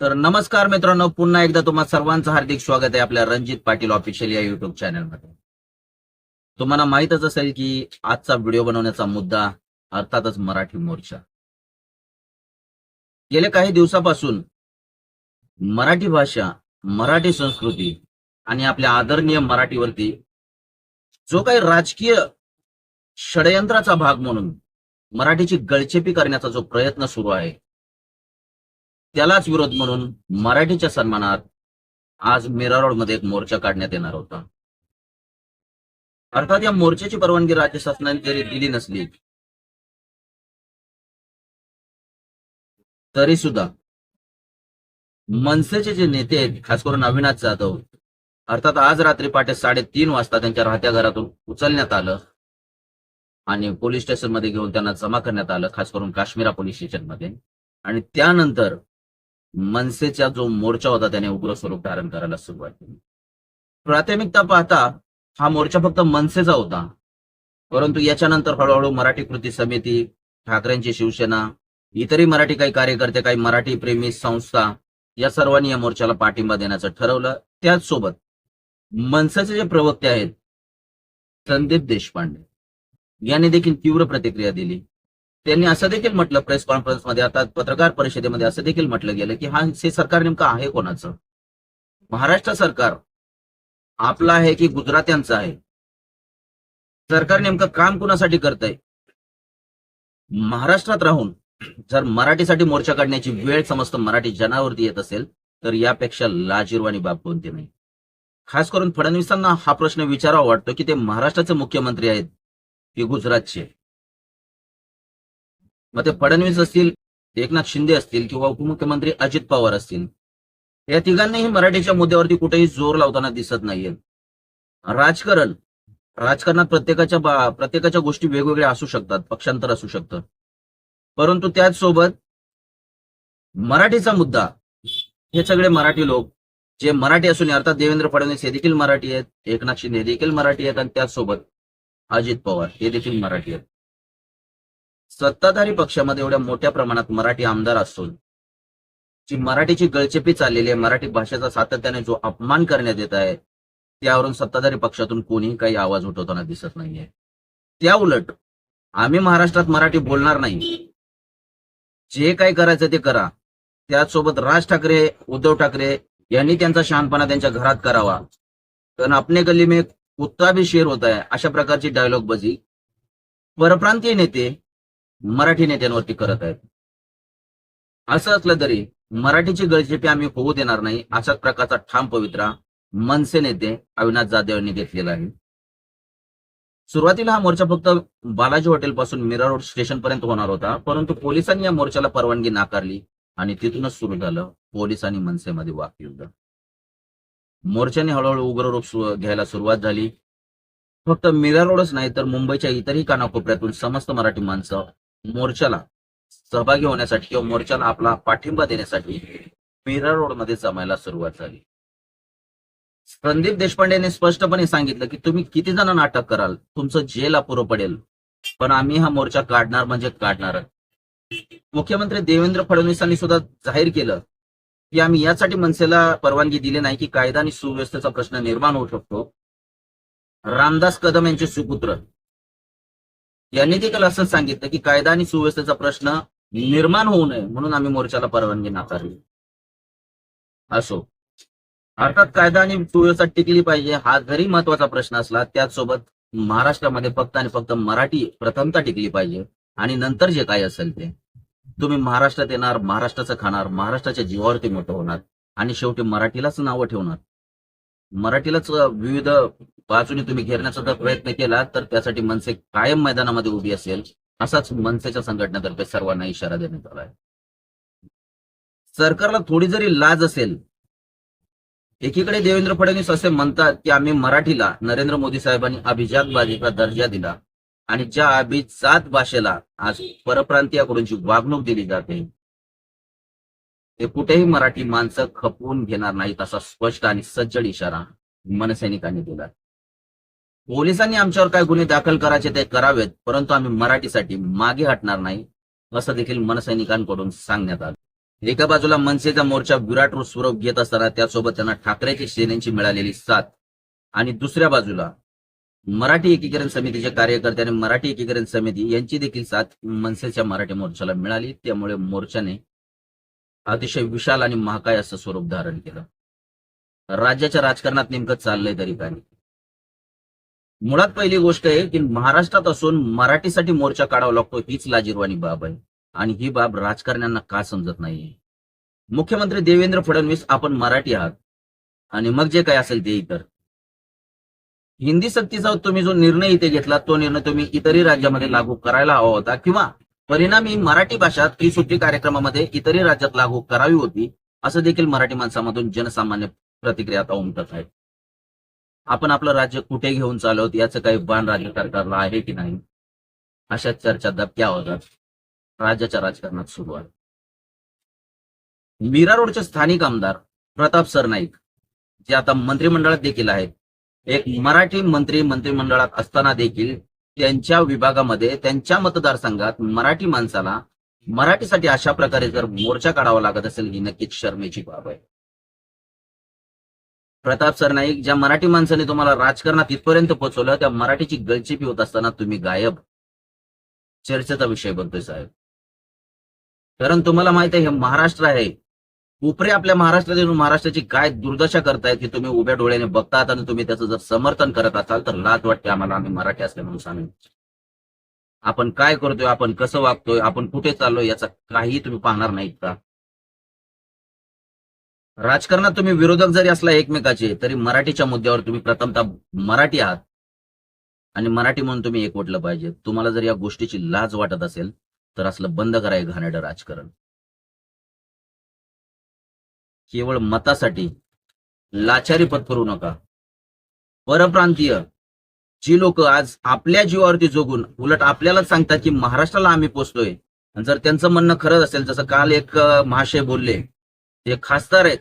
तर नमस्कार मित्रांनो पुन्हा एकदा तुम्हा सर्वांचं हार्दिक स्वागत आहे आपल्या रणजित पाटील ऑफिशियल या युट्यूब चॅनलमध्ये तुम्हाला माहीतच असेल की आजचा व्हिडिओ बनवण्याचा मुद्दा अर्थातच मराठी मोर्चा. गेल्या काही दिवसापासून मराठी भाषा मराठी संस्कृती आणि आपल्या आदरणीय मराठीवरती जो काही राजकीय षडयंत्राचा भाग म्हणून मराठीची गळचेपी करण्याचा जो प्रयत्न सुरू आहे त्यालाच विरोध म्हणून मराठीच्या सन्मानात आज मीरा रोडमध्ये एक मोर्चा काढण्यात येणार होता. अर्थात या मोर्चाची परवानगी राज्य शासनाने जरी दिली नसली तरी सुद्धा मनसेचे जे नेते आहेत खास करून अविनाश जाधव अर्थात आज रात्री पहाटे साडेतीन वाजता त्यांच्या राहत्या घरातून उचलण्यात आलं आणि पोलीस स्टेशनमध्ये घेऊन त्यांना जमा करण्यात आलं खास करून काश्मीरा पोलीस स्टेशनमध्ये. आणि त्यानंतर मनसेचा जो मोर्चा होता त्याने उग्र स्वरूप धारण करायला सुरुवात केली. प्राथमिकता पाहता हा मोर्चा फक्त मनसेचा होता. परंतु याच्यानंतर हळूहळू मराठी कृती समिती ठाकरेंची शिवसेना इतरही मराठी काही कार्यकर्ते काही मराठी प्रेमी संस्था या सर्वांनी या मोर्चाला पाठिंबा देण्याचं ठरवलं. त्याच सोबत मनसेचे जे प्रवक्ते आहेत संदीप देशपांडे यांनी देखील तीव्र प्रतिक्रिया दिली. त्यांनी असं देखील म्हटलं प्रेस कॉन्फरन्समध्ये आता पत्रकार परिषदेमध्ये असं देखील म्हटलं गेलं की हा हे सरकार नेमकं आहे कोणाचं? महाराष्ट्र सरकार आपलं आहे की गुजरात्यांचं आहे? सरकार नेमकं काम कुणासाठी करतंय? महाराष्ट्रात राहून जर मराठीसाठी मोर्चा काढण्याची वेळ समस्त मराठी जनावरती येत असेल तर यापेक्षा लाजीरवाणी बाब कोणती नाही. खास करून फडणवीसांना हा प्रश्न विचारावा वाटतो की ते महाराष्ट्राचे मुख्यमंत्री आहेत की गुजरातचे? मग ते फडणवीस असतील एकनाथ शिंदे असतील किंवा उपमुख्यमंत्री अजित पवार असतील या तिघांनाही मराठीच्या मुद्द्यावरती कुठेही जोर लावताना दिसत नाहीये राजकारण राजकारणात प्रत्येकाच्या प्रत्येकाच्या गोष्टी वेगवेगळ्या असू शकतात पक्षांतर असू शकतं. परंतु त्याच सोबत मराठीचा मुद्दा हे सगळे मराठी लोक जे मराठी असून अर्थात देवेंद्र फडणवीस हे देखील मराठी आहेत एकनाथ शिंदे हे देखील मराठी आहेत आणि त्याचसोबत अजित पवार हे देखील मराठी आहेत. सत्ताधारी पक्षामध्ये एवढ्या मोठ्या प्रमाणात मराठी आमदार असून जी मराठीची गळचेपी चाललेली आहे मराठी भाषेचा सातत्याने जो अपमान करण्यात येत आहे त्यावरून सत्ताधारी पक्षातून कोणीही काही आवाज उठवताना दिसत नाहीये. त्या उलट आम्ही महाराष्ट्रात मराठी बोलणार नाही. जे काही करायचं ते करा. त्याचसोबत राज ठाकरे उद्धव ठाकरे यांनी त्यांचा शहाणपणा त्यांच्या घरात करावा. कारण आपने गल्ली में कुत्ता भी शेर होता है अशा प्रकारची डायलॉग बजी. परप्रांतीय नेते मराठी नेत्यांवरती करत आहेत. असं असलं तरी मराठीची गळचेपी आम्ही होऊ देणार नाही अशाच प्रकारचा ठाम पवित्रा मनसे नेते अविनाश जाधव यांनी घेतलेला आहे. सुरुवातीला हा मोर्चा फक्त बालाजी हॉटेल पासून मीरा रोड स्टेशन पर्यंत होणार होता परंतु पोलिसांनी या मोर्चाला परवानगी नाकारली आणि तिथूनच सुरू झालं पोलीस आणि मनसेमध्ये वाकयुद्ध. मोर्चाने हळूहळू उग्र रूप घ्यायला सुरुवात झाली. फक्त मीरा रोडच नाही तर मुंबईच्या इतरही कानाकोपऱ्यातून समस्त मराठी माणसं मोर्चाला सहभागी होण्यासाठी किंवा मोर्चाला आपला पाठिंबा देण्यासाठी मीरा रोडमध्ये जमायला सुरुवात झाली. संदीप देशपांडे यांनी स्पष्टपणे सांगितलं की तुम्ही किती जणांना अटक कराल? तुमचं जेल अपुरं पडेल. पण आम्ही हा मोर्चा काढणार म्हणजे काढणार. मुख्यमंत्री देवेंद्र फडणवीसांनी सुद्धा जाहीर केलं की आम्ही यासाठी मनसेला परवानगी दिली नाही की कायदा आणि सुव्यवस्थेचा प्रश्न निर्माण होऊ शकतो. रामदास कदम यांचे सुपुत्र यांनी देखील असं सांगितलं की कायदा आणि सुव्यवस्थेचा प्रश्न निर्माण होऊ नये म्हणून आम्ही मोर्चाला परवानगी नाकारली. असो. अर्थात कायदा आणि सुव्यवस्था टिकली पाहिजे हा जरी महत्त्वाचा प्रश्न असला त्याचसोबत महाराष्ट्रामध्ये फक्त आणि फक्त मराठी प्रथमता टिकली पाहिजे आणि नंतर जे काही असेल ते. तुम्ही महाराष्ट्रात येणार महाराष्ट्राचं खाणार महाराष्ट्राच्या जीवावरती मोठं होणार आणि शेवटी मराठीलाच नावं ठेवणार. मराठीलाच विविध बाजूने तुम्ही घेरण्याचा जर प्रयत्न केला तर त्यासाठी मनसे कायम मैदानामध्ये उभी असेल असाच मनसेच्या संघटनेतर्फे सर्वांना इशारा देण्यात आला आहे. सरकारला थोडी जरी लाज असेल एकीकडे देवेंद्र फडणवीस असे म्हणतात की आम्ही मराठीला नरेंद्र मोदी साहेबांनी अभिजात भाषेचा दर्जा दिला आणि ज्या अभिजात भाषेला आज परप्रांतीयाकडून जी वागणूक दिली जाते ते कुठेही मराठी माणसं खपवून घेणार नाहीत असा स्पष्ट आणि सज्जड इशारा मनसैनिकांनी दिला पोलिसांनी आमच्यावर काय गुन्हे दाखल करायचे ते करावेत परंतु आम्ही मराठीसाठी मागे हटणार नाही असं देखील मनसैनिकांकडून सांगण्यात आलं. एका बाजूला मनसेचा मोर्चा विराट स्वरूप घेत असताना त्यासोबत त्यांना ठाकरेची सेनेची मिळालेली साथ आणि दुसऱ्या बाजूला मराठी एकीकरण समितीचे कार्यकर्ते आणि मराठी एकीकरण समिती यांची देखील साथ मनसेच्या मराठी मोर्चाला मिळाली. त्यामुळे मोर्चाने अतिशय विशाल आणि महाकाय असं स्वरूप धारण केलं. राज्याच्या राजकारणात नेमकं चाललंय तरी काही मुळात पहिली गोष्ट आहे की महाराष्ट्रात असून मराठीसाठी मोर्चा काढावा लागतो हीच लाजीरवाणी बाब आहे. आणि ही बाब राजकारण्यांना का समजत नाही? मुख्यमंत्री देवेंद्र फडणवीस आपण मराठी आहात. आणि मग जे काय असेल ते इतर. हिंदी सक्तीचा तुम्ही जो निर्णय इथे घेतला तो निर्णय तुम्ही इतरही राज्यामध्ये लागू करायला हवा होता. किंवा परिणामी मराठी भाषा त्रिसुट्टी कार्यक्रमामध्ये इतरही राज्यात लागू करावी होती असं देखील मराठी माणसामधून जनसामान्य प्रतिक्रिया आता उमटत आहेत आपण आपलं राज्य कुठे घेऊन चालवत याचं काही भान राज्य सरकारला आहे की नाही? अशा चर्चा दबक्या होतात. राज्याच्या राजकारणात सुरू आहे मीरा रोडचे स्थानिक आमदार प्रताप सरनाईक जे आता मंत्रिमंडळात देखील आहेत एक मराठी मंत्री मंत्रिमंडळात असताना देखील त्यांच्या विभागामध्ये त्यांच्या मतदारसंघात मराठी माणसाला मराठीसाठी अशा प्रकारे जर मोर्चा काढावा लागत असेल ही नक्कीच शर्मेची बाब आहे. प्रताप सरनाईक ज्या मराठी माणसाने तुम्हाला राजकारणात इथपर्यंत पोहोचवलं त्या मराठीची गळचिपी होत असताना तुम्ही गायब. चर्चेचा विषय बनतोय साहेब. कारण तुम्हाला माहीत आहे हे महाराष्ट्र आहे. उपरे आपल्या महाराष्ट्रात येऊन महाराष्ट्राची काय दुर्दशा करतायत की तुम्ही उभ्या डोळ्याने बघतात आणि तुम्ही त्याचं जर समर्थन करत असाल तर लाच वाटते आम्हाला. आम्ही मराठी असले म्हणून सांगू. आपण काय करतोय आपण कसं वागतोय आपण कुठे चाललोय याचा काही तुम्ही पाहणार नाहीत का? राजकारणात तुम्ही विरोधक जरी असला एकमेकाचे तरी मराठीच्या मुद्द्यावर तुम्ही प्रथमतः मराठी आहात. आणि मराठी म्हणून तुम्ही एकवटलं पाहिजे. तुम्हाला जर या गोष्टीची लाज वाटत असेल तर असलं बंद कराय घाणेडं राजकारण. केवळ मतासाठी लाचारी पत्करू नका. परप्रांतीय जी लोक आज आपल्या जीवावरती जोगून उलट आपल्यालाच सांगतात की महाराष्ट्राला आम्ही पोचतोय जर त्यांचं म्हणणं खरंच असेल जसं काल एक महाशय बोलले ते खासदार आहेत.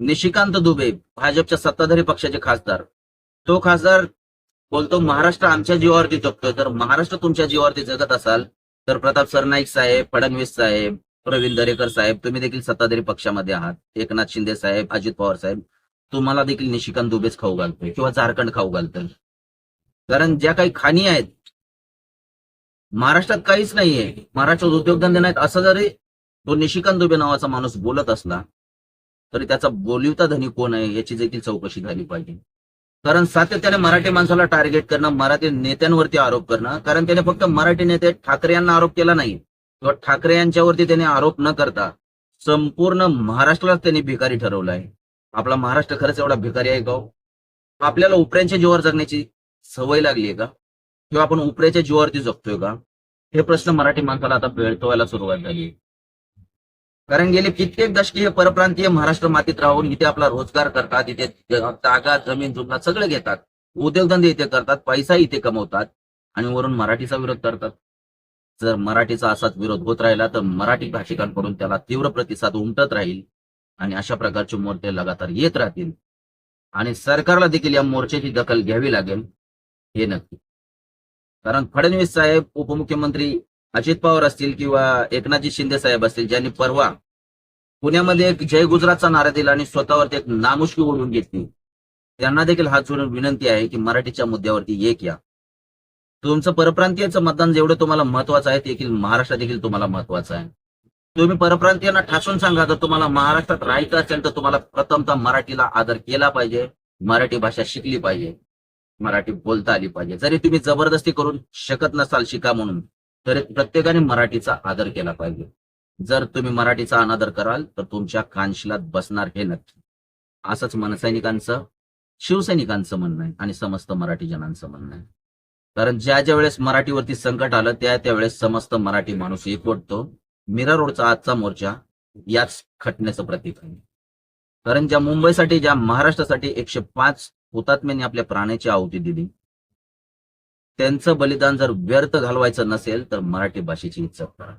निशिकांत दुबे भाजपच्या सत्ताधारी पक्षाचे खासदार. तो खासदार बोलतो महाराष्ट्र आमच्या जीवावरती जगतोय. तर महाराष्ट्र तुमच्या जीवावरती जगत असाल तर प्रताप सरनाईक साहेब फडणवीस साहेब प्रवीण दरेकर साहेब तुम्ही देखील सत्ताधारी पक्षामध्ये आहात. एकनाथ शिंदे साहेब अजित पवार साहेब तुम्हाला देखील निशिकांत दुबेच खाऊ घालतोय किंवा झारखंड खाऊ घालतोय. कारण ज्या काही खाणी आहेत महाराष्ट्रात काहीच नाहीये. महाराष्ट्रात उद्योगधंदे नाहीत. असं जरी तो निशिकांत दुबे नावाचा माणूस बोलत असला तरी त्याचा बोलिवता धनी कोण आहे याची देखील चौकशी झाली पाहिजे कारण सातत्याने मराठी माणसाला टार्गेट करणं मराठी नेत्यांवरती आरोप करणं कारण त्याने फक्त मराठी नेते ठाकरे यांना आरोप केला नाही किंवा ठाकरे यांच्यावरती त्याने आरोप न करता संपूर्ण महाराष्ट्रालाच त्यांनी भिकारी ठरवलं आहे आपला महाराष्ट्र खरंच एवढा भिकारी आहे का हो? आपल्याला उपऱ्यांच्या जीवावर जगण्याची सवय लागली आहे का किंवा आपण उपऱ्याच्या जीवावरती जगतोय का हे प्रश्न मराठी माणसाला आता पेळतवायला सुरुवात झाली आहे. कारण गेले कित्येक दशके हे परप्रांतीय महाराष्ट्र मातीत राहून इथे आपला रोजगार करतात इथे जागा जमीन जुमला सगळं घेतात. उद्योगधंदे इथे करतात पैसा इथे कमवतात आणि वरून मराठीचा विरोध करतात. जर मराठीचा असाच विरोध होत राहिला तर मराठी भाषिकांकडून त्याला तीव्र प्रतिसाद उमटत राहील आणि अशा प्रकारचे मोर्चे लगातार येत राहतील. आणि सरकारला देखील या मोर्चेची दखल घ्यावी लागेल हे नक्की. कारण फडणवीस साहेब उपमुख्यमंत्री अजित पवार असतील किंवा एकनाथजी शिंदे साहेब असतील ज्यांनी परवा पुण्यामध्ये एक जय गुजरातचा नारा दिला आणि स्वतःवरती एक नामुष्की ओढून घेतली. त्यांना देखील हात जोडून विनंती आहे की मराठीच्या मुद्द्यावरती एक या. तुमचं परप्रांतीयचं मतदान जेवढं तुम्हाला महत्वाचं आहे देखील महाराष्ट्र देखील तुम्हाला महत्वाचं आहे. तुम्ही परप्रांतीयांना ठासून सांगा जर तुम्हाला महाराष्ट्रात राहायचं असेल तर तुम्हाला प्रथमतः मराठीला आदर केला पाहिजे मराठी भाषा शिकली पाहिजे मराठी बोलता आली पाहिजे. जरी तुम्ही जबरदस्ती करून शकत नसाल शिका म्हणून तर प्रत्येकाने मराठीचा आदर केला पाहिजे. जर तुम्ही मराठीचा अनादर कराल तर तुमच्या कानशिलात बसणार हे नक्की. असंच मनसैनिकांचं शिवसैनिकांचं म्हणणं आहे आणि समस्त मराठी जनांचं म्हणणं आहे. कारण ज्या ज्या वेळेस मराठीवरती संकट आलं त्या त्यावेळेस समस्त मराठी माणूस एकवटतो. मीरा रोडचा आजचा मोर्चा याच खटण्याचं प्रतीक आहे. कारण ज्या मुंबईसाठी ज्या महाराष्ट्रासाठी एकशे पाच हुतात्म्यांनी आपल्या प्राण्याची आहुती दिली त्यांचं बलिदान जर व्यर्थ घालवायचं नसेल तर मराठी भाषेची इज्जत करा.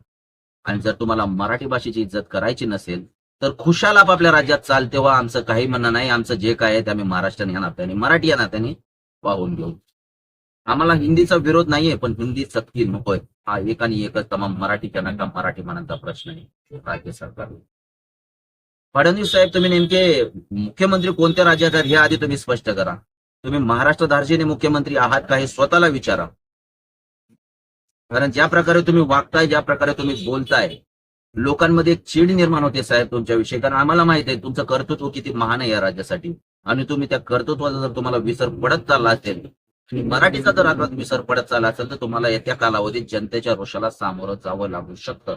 आणि जर तुम्हाला मराठी भाषेची इज्जत करायची नसेल तर खुशाल आपापल्या राज्यात चाल तेव्हा आमचं काही म्हणणं नाही आमचं जे काय आहे ते आम्ही महाराष्ट्राने या नात्याने मराठी या नात्याने वाहून घेऊ. आम्हाला हिंदीचा विरोध नाहीये पण हिंदी सक्ती नकोय. हा एक आणि एकच तमाम मराठी का मराठी मनांचा प्रश्न आहे राज्य सरकार फडणवीस साहेब तुम्ही नेमके मुख्यमंत्री कोणत्या राज्यात आहेत हे आधी तुम्ही स्पष्ट करा. तुम्ही महाराष्ट्र धार्जिने मुख्यमंत्री आहात का हे स्वतःला विचारा. कारण ज्या प्रकारे तुम्ही वागताय ज्या प्रकारे तुम्ही बोलताय लोकांमध्ये एक चीड निर्माण होते साहेब तुमच्याविषयी. कारण आम्हाला माहीत आहे तुमचं कर्तृत्व किती महान आहे या राज्यासाठी. आणि तुम्ही त्या कर्तृत्वाचा जर तुम्हाला विसर पडत चालला असेल मराठीचा जर आता विसर पडत चालला असेल तर तुम्हाला येत्या कालावधीत जनतेच्या रोषाला सामोरं जावं लागू शकतं.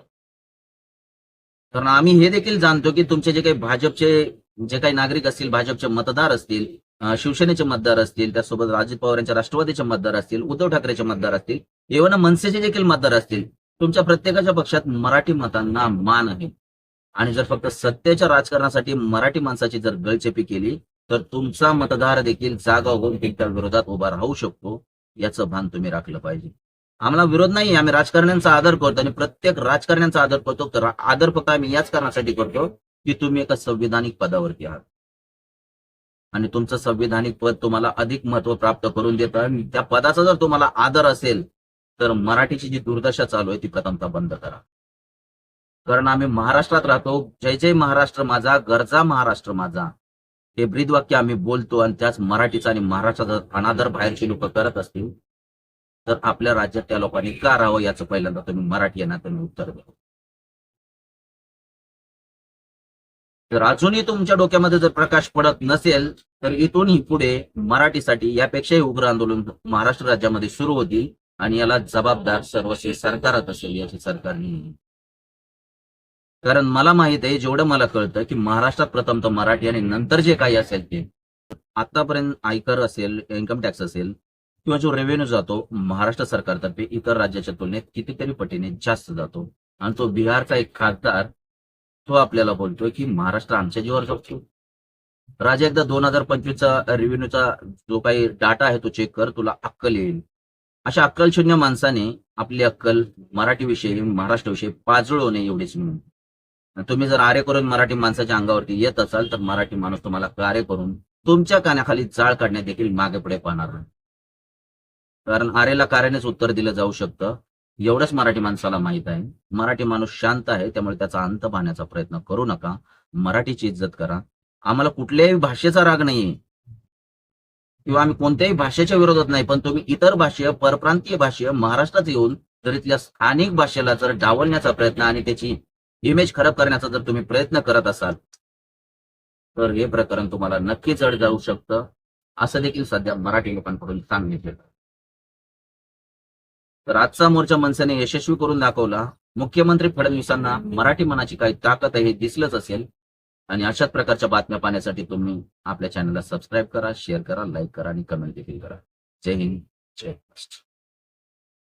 कारण आम्ही हे देखील जाणतो की तुमचे जे काही भाजपचे जे काही नागरिक असतील भाजपचे मतदार असतील शिवसेनेचे मतदार असतील त्यासोबत अजित पवार यांच्या राष्ट्रवादीचे मतदार असतील उद्धव ठाकरेचे मतदार असतील एवढं मनसेचे देखील मतदार असतील तुमच्या प्रत्येकाच्या पक्षात मराठी मतांना मान आहे. आणि जर फक्त सत्तेच्या राजकारणासाठी मराठी माणसाची जर गळचेपी केली तर तुमचा मतदार देखील जागा होऊन त्या विरोधात उभा राहू शकतो याचं भान तुम्ही राखलं पाहिजे. आम्हाला विरोध नाही आम्ही राजकारण्यांचा आदर करतो आणि प्रत्येक राजकारण्यांचा आदर करतो तर आदर फक्त आम्ही याच कारणासाठी करतो की तुम्ही एका संविधानिक पदावरती आहात. आणि तुमचं संविधानिक पद तुम्हाला अधिक महत्त्व प्राप्त करून देतं आणि त्या पदाचा जर तुम्हाला आदर असेल तर मराठीची जी दुर्दशा चालू आहे ती प्रथमतः बंद करा. कारण आम्ही महाराष्ट्रात राहतो जय जय महाराष्ट्र माझा गरजा महाराष्ट्र माझा. हे ब्रीदवाक्य आम्ही बोलतो आणि त्याच मराठीचा आणि महाराष्ट्राचा अनादर बाहेरची लोक करत असतील तर आपल्या राज्यात त्या लोकांनी का राहावं याचं पहिल्यांदा तुम्ही मराठी यांना तुम्ही उत्तर द्या. तर अजूनही तुमच्या डोक्यामध्ये जर प्रकाश पडत नसेल तर इथूनही पुढे मराठीसाठी यापेक्षाही उग्र आंदोलन महाराष्ट्र राज्यामध्ये सुरू होतील आणि याला जबाबदार सर्वस्वी सरकारच असेल याची सरकारने कारण मला माहीत आहे जेवढं मला कळतं की महाराष्ट्रात प्रथमतः मराठी आणि नंतर जे काही असेल ते आतापर्यंत आयकर असेल इन्कम टॅक्स असेल किंवा जो रेव्हेन्यू जातो महाराष्ट्र सरकारतर्फे इतर राज्याच्या तुलनेत कितीतरी पटीने जास्त जातो. आणि तो बिहारचा एक खासदार तो आपल्याला बोलतोय की महाराष्ट्र आमच्या जीवावर जगतो राजा एकदा दोन हजार पंचवीसचा रेव्हेन्यूचा जो काही डाटा आहे तो चेक कर तुला अक्कल येईल. अशा अक्कल शून्य माणसाने आपली अक्कल मराठीविषयी महाराष्ट्राविषयी पाजळू नये एवढीच म्हणून. तुम्ही जर आरे करून मराठी माणसाच्या अंगावरती येत असाल तर मराठी माणूस तुम्हाला कार्य करून तुमच्या कानाखाली जाळ काढण्यात देखील मागे पुढे पाहणार नाही. कारण आरेला कार्यानेच उत्तर दिलं जाऊ शकतं. एवढंच मराठी माणसाला माहीत आहे. मराठी माणूस शांत आहे त्यामुळे त्याचा अंत पाहण्याचा प्रयत्न करू नका. मराठीची इज्जत करा. आम्हाला कुठल्याही भाषेचा राग नाहीये. किंवा आम्ही कोणत्याही भाषेच्या विरोधात नाही पण तुम्ही इतर भाषीय परप्रांतीय भाषीय महाराष्ट्रात येऊन जर इथल्या स्थानिक भाषेला जर डावलण्याचा प्रयत्न आणि त्याची इमेज खराब करण्याचा जर तुम्ही प्रयत्न करत असाल तर हे प्रकरण तुम्हाला नक्कीच अड जाऊ शकतं. असं देखील सध्या मराठी लोकांकडून सांगण्यात येतं. तर आजचा मोर्चा मनसेने यशस्वी करून दाखवला. मुख्यमंत्री फडणवीसांना मराठी मनाची काही ताकद आहे हे दिसलंच असेल. आणि अशाच प्रकारच्या बातम्या पाहण्यासाठी तुम्ही आपल्या चॅनलला सबस्क्राईब करा शेअर करा लाईक करा आणि कमेंट देखील करा. जय हिंद जय महाराष्ट्र.